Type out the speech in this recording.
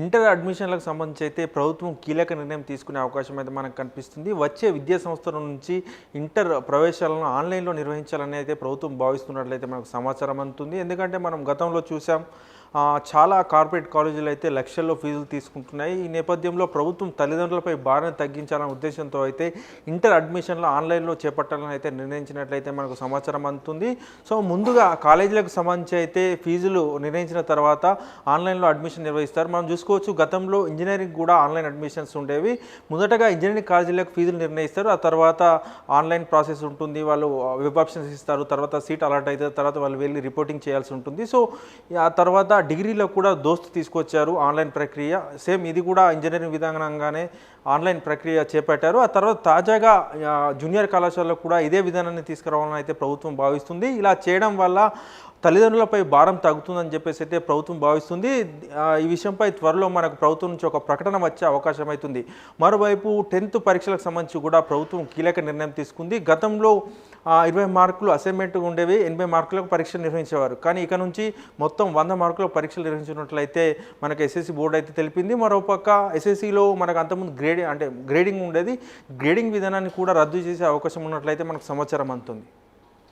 Inter అడ్మిషన్లకు సంబంధించి అయితే ప్రభుత్వం కీలక నిర్ణయం తీసుకునే అవకాశం అయితే మనకు కనిపిస్తుంది. వచ్చే విద్యా సంస్థల నుంచి ఇంటర్ ప్రవేశాలను ఆన్లైన్లో నిర్వహించాలని అయితే ప్రభుత్వం భావిస్తున్నట్లయితే మనకు సమాచారం అందుతుంది. ఎందుకంటే మనం గతంలో చూసాం చాలా కార్పొరేట్ కాలేజీలు అయితే లక్షల్లో ఫీజులు తీసుకుంటున్నాయి. ఈ నేపథ్యంలో ప్రభుత్వం తల్లిదండ్రులపై భారాన్ని తగ్గించాలనే ఉద్దేశంతో అయితే ఇంటర్ అడ్మిషన్లు ఆన్లైన్లో చేపట్టాలని అయితే నిర్ణయించినట్లయితే మనకు సమాచారం అందుతుంది. సో ముందుగా కాలేజీలకు సంబంధించి అయితే ఫీజులు నిర్ణయించిన తర్వాత ఆన్లైన్లో అడ్మిషన్ నిర్వహిస్తారు. మనం చూసుకోవచ్చు గతంలో ఇంజనీరింగ్ కూడా ఆన్లైన్ అడ్మిషన్స్ ఉండేవి. మొదటగా ఇంజనీరింగ్ కాలేజీలకు ఫీజులు నిర్ణయిస్తారు. ఆ తర్వాత ఆన్లైన్ ప్రాసెస్ ఉంటుంది. వాళ్ళు వెబ్ ఆప్షన్స్ ఇస్తారు. తర్వాత సీట్ అలాట్ అవుతుంది. తర్వాత వాళ్ళు వెళ్ళి రిపోర్టింగ్ చేయాల్సి ఉంటుంది. సో ఆ తర్వాత డిగ్రీలో కూడా దోస్తు తీసుకొచ్చారు ఆన్లైన్ ప్రక్రియ. సేమ్ ఇది కూడా ఇంజనీరింగ్ విధానంగానే ఆన్లైన్ ప్రక్రియ చేపట్టారు. ఆ తర్వాత తాజాగా జూనియర్ కళాశాలలో కూడా ఇదే విధానాన్ని తీసుకురావాలని అయితే ప్రభుత్వం భావిస్తుంది. ఇలా చేయడం వల్ల తల్లిదండ్రులపై భారం తగ్గుతుందని చెప్పేసి అయితే ప్రభుత్వం భావిస్తుంది. ఈ విషయంపై త్వరలో మనకు ప్రభుత్వం నుంచి ఒక ప్రకటన వచ్చే అవకాశం అవుతుంది. మరోవైపు టెన్త్ పరీక్షలకు సంబంధించి కూడా ప్రభుత్వం కీలక నిర్ణయం తీసుకుంది. గతంలో ఇరవై మార్కులు అసైన్మెంట్ ఉండేవి ఎనభై మార్కులకు పరీక్షలు నిర్వహించేవారు. కానీ ఇక నుంచి మొత్తం వంద మార్కుల పరీక్షలు నిర్వహించినట్లయితే మనకు ఎస్ఎస్సి బోర్డు అయితే తెలిపింది. మరోపక్క ఎస్ఎస్సిలో మనకు అంతకుముందు గ్రేడింగ్ అంటే గ్రేడింగ్ ఉండేది. గ్రేడింగ్ విధానాన్ని కూడా రద్దు చేసే అవకాశం ఉన్నట్లయితే మనకు సమాచారం అందుతుంది.